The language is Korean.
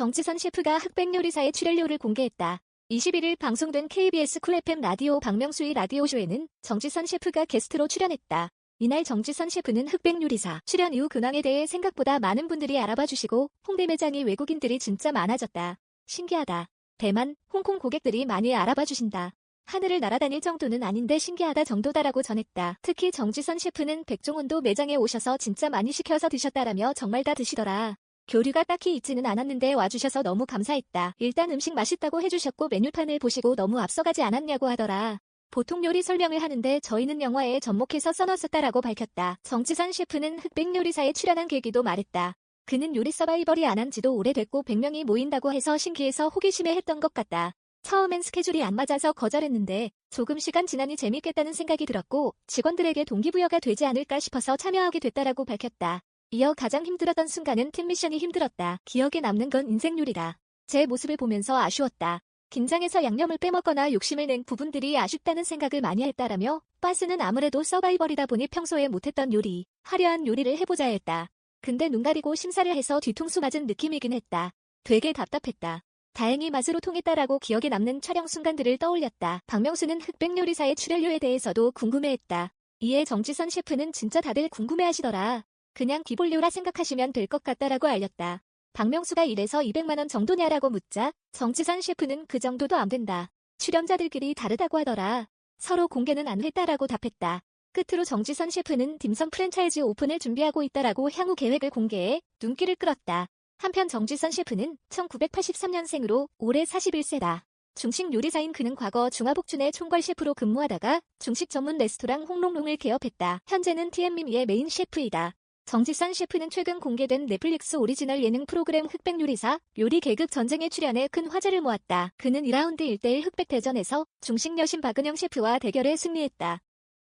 정지선 셰프가 흑백 요리사의 출연료를 공개했다. 21일 방송된 KBS 쿨 FM 라디오 박명수의 라디오쇼에는 정지선 셰프가 게스트로 출연했다. 이날 정지선 셰프는 흑백 요리사 출연 이후 근황에 대해 생각보다 많은 분들이 알아봐 주시고 홍대 매장이 외국인들이 진짜 많아졌다. 신기하다. 대만, 홍콩 고객들이 많이 알아봐 주신다. 하늘을 날아다닐 정도는 아닌데 신기하다 정도다라고 전했다. 특히 정지선 셰프는 백종원도 매장에 오셔서 진짜 많이 시켜서 드셨다라며 정말 다 드시더라. 교류가 딱히 있지는 않았는데 와주셔서 너무 감사했다. 일단 음식 맛있다고 해주셨고 메뉴판을 보시고 너무 앞서가지 않았냐고 하더라. 보통 요리 설명을 하는데 저희는 영화에 접목해서 써놨었다라고 밝혔다. 정지선 셰프는 흑백 요리사에 출연한 계기도 말했다. 그는 요리 서바이벌이 안 한 지도 오래됐고 100명이 모인다고 해서 신기해서 호기심에 했던 것 같다. 처음엔 스케줄이 안 맞아서 거절했는데 조금 시간 지나니 재밌겠다는 생각이 들었고 직원들에게 동기부여가 되지 않을까 싶어서 참여하게 됐다라고 밝혔다. 이어 가장 힘들었던 순간은 팀 미션이 힘들었다. 기억에 남는 건 인생 요리다. 제 모습을 보면서 아쉬웠다. 긴장해서 양념을 빼먹거나 욕심을 낸 부분들이 아쉽다는 생각을 많이 했다라며 빠스는 아무래도 서바이벌이다 보니 평소에 못했던 요리, 화려한 요리를 해보자 했다. 근데 눈 가리고 심사를 해서 뒤통수 맞은 느낌이긴 했다. 되게 답답했다. 다행히 맛으로 통했다라고 기억에 남는 촬영 순간들을 떠올렸다. 박명수는 흑백 요리사의 출연료에 대해서도 궁금해했다. 이에 정지선 셰프는 진짜 다들 궁금해하시더라. 그냥 기본료라 생각하시면 될 것 같다라고 알렸다. 박명수가 이래서 200만원 정도냐라고 묻자 정지선 셰프는 그 정도도 안 된다. 출연자들끼리 다르다고 하더라. 서로 공개는 안 했다라고 답했다. 끝으로 정지선 셰프는 딤섬 프랜차이즈 오픈을 준비하고 있다라고 향후 계획을 공개해 눈길을 끌었다. 한편 정지선 셰프는 1983년생으로 올해 41세다. 중식 요리사인 그는 과거 중화복준의 총괄 셰프로 근무하다가 중식 전문 레스토랑 홍롱롱을 개업했다. 현재는 TM미미의 메인 셰프이다. 정지선 셰프는 최근 공개된 넷플릭스 오리지널 예능 프로그램 흑백 요리사 요리 계급 전쟁에 출연해 큰 화제를 모았다. 그는 2라운드 1대1 흑백 대전에서 중식 여신 박은영 셰프와 대결에 승리했다.